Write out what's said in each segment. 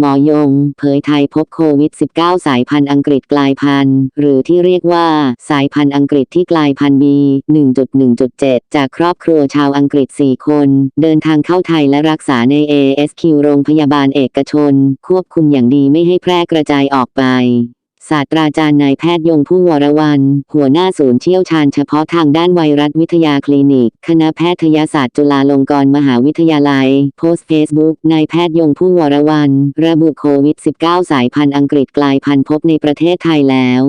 หมอยง เผยไทยพบโควิด -19 สายพันธุ์อังกฤษกลายพันธุ์ หรือที่เรียกว่าสายพันธุ์อังกฤษที่กลายพันธุ์ B 1.1.7 จากครอบครัวชาวอังกฤษ 4 คน เดินทางเข้าไทยและรักษาใน ASQ โรงพยาบาลเอกชน ควบคุมอย่างดีไม่ให้แพร่กระจายออกไป ศาสตราจารย์นายแพทย์ยงผู้วรวัน หัวหน้าศูนย์เชี่ยวชาญเฉพาะทางด้านไวรัสวิทยาคลินิก คณะแพทยศาสตร์จุฬาลงกรณ์มหาวิทยาลัย โพสต์เฟซบุ๊กนายแพทย์ยงผู้วรวัน ระบุโควิด -19 สายพันธุ์อังกฤษกลายพันธุ์พบในประเทศไทยแล้ว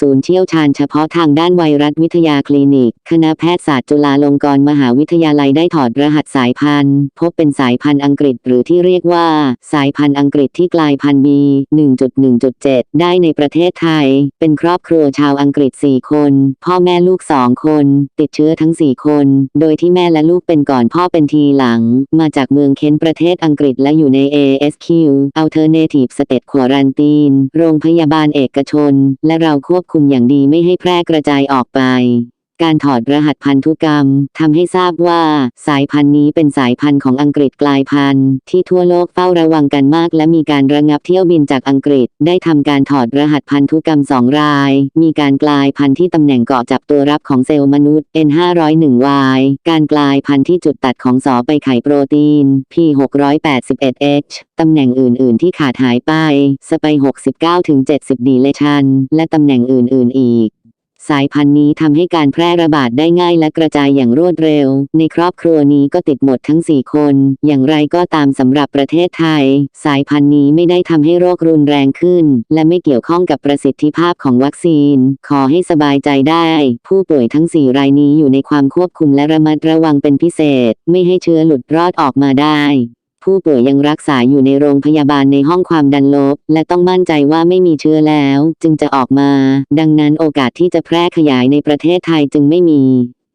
ศูนย์เชี่ยวชาญเฉพาะทางด้านไวรัสวิทยาคลินิก คณะแพทยศาสตร์จุฬาลงกรณ์มหาวิทยาลัยได้ถอดรหัสสายพันธุ์ พบเป็นสายพันธุ์อังกฤษหรือที่เรียกว่า สายพันธุ์อังกฤษที่กลายพันธุ์ B 1.1.7 ได้ในประเทศไทย เป็นครอบครัวชาวอังกฤษ 4 คน พ่อแม่ลูก 2 คน ติดเชื้อทั้ง 4 คน โดยที่แม่และลูกเป็นก่อนพ่อเป็นทีหลัง มาจากเมืองเคนประเทศอังกฤษและอยู่ใน ASQ Alternative State Quarantine โรงพยาบาลเอกชน และเราควบคุมอย่างดีไม่ให้แพร่กระจายออกไป การถอดรหัสพันธุกรรมทำให้ทราบว่า สายพันธุ์นี้เป็นสายพันธุ์ของอังกฤษกลายพันธุ์ที่ทั่วโลกเฝ้าระวังกันมาก และมีการระงับเที่ยวบินจากอังกฤษ ได้ทำการถอดรหัสพันธุกรรมสองราย มีการกลายพันธุ์ที่ตำแหน่งเกาะจับตัวรับของเซลล์มนุษย์ N501Y การกลายพันธุ์ที่จุดตัดของสอไปไข่โปรตีน P681H ตำแหน่งอื่น ๆ ที่ขาดหายไปสไป69-70ดีเลชันและตำแหน่งอื่น ๆ อีก สายพันธุ์นี้ทำให้การแพร่ระบาดได้ง่ายและกระจายอย่างรวดเร็ว ในครอบครัวนี้ก็ติดหมดทั้ง 4 คน อย่างไรก็ตามสำหรับประเทศไทย สายพันธุ์นี้ไม่ได้ทำให้โรครุนแรงขึ้น และไม่เกี่ยวข้องกับประสิทธิภาพของวัคซีน ขอให้สบายใจได้ ผู้ป่วยทั้ง 4 รายนี้อยู่ในความควบคุมและระมัดระวังเป็นพิเศษ ไม่ให้เชื้อหลุดรอดออกมาได้ ผู้ป่วยยังรักษาอยู่ในโรงพยาบาลในห้องความดันลบ และต้องมั่นใจว่าไม่มีเชื้อแล้ว จึงจะออกมา ดังนั้นโอกาสที่จะแพร่ขยายในประเทศไทยจึงไม่มี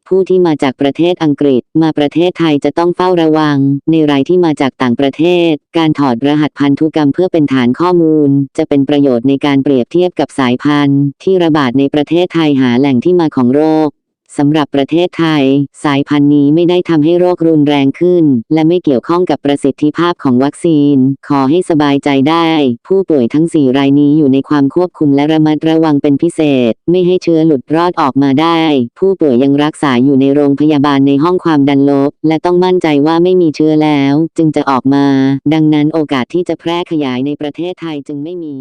ผู้ที่มาจากประเทศอังกฤษมาประเทศไทยจะต้องเฝ้าระวัง ในรายที่มาจากต่างประเทศ การถอดรหัสพันธุกรรมเพื่อเป็นฐานข้อมูล จะเป็นประโยชน์ในการเปรียบเทียบกับสายพันธุ์ ที่ระบาดในประเทศไทยหาแหล่งที่มาของโรค สำหรับประเทศไทย สายพันธุ์นี้ไม่ได้ทำให้โรครุนแรงขึ้น และไม่เกี่ยวข้องกับประสิทธิภาพของวัคซีน ขอให้สบายใจได้ ผู้ป่วยทั้ง 4 รายนี้อยู่ในความควบคุมและระมัดระวังเป็นพิเศษ ไม่ให้เชื้อหลุดรอดออกมาได้ ผู้ป่วยยังรักษาอยู่ในโรงพยาบาลในห้องความดันลบ และต้องมั่นใจว่าไม่มีเชื้อแล้ว จึงจะออกมา ดังนั้นโอกาสที่จะแพร่ขยายในประเทศไทยจึงไม่มี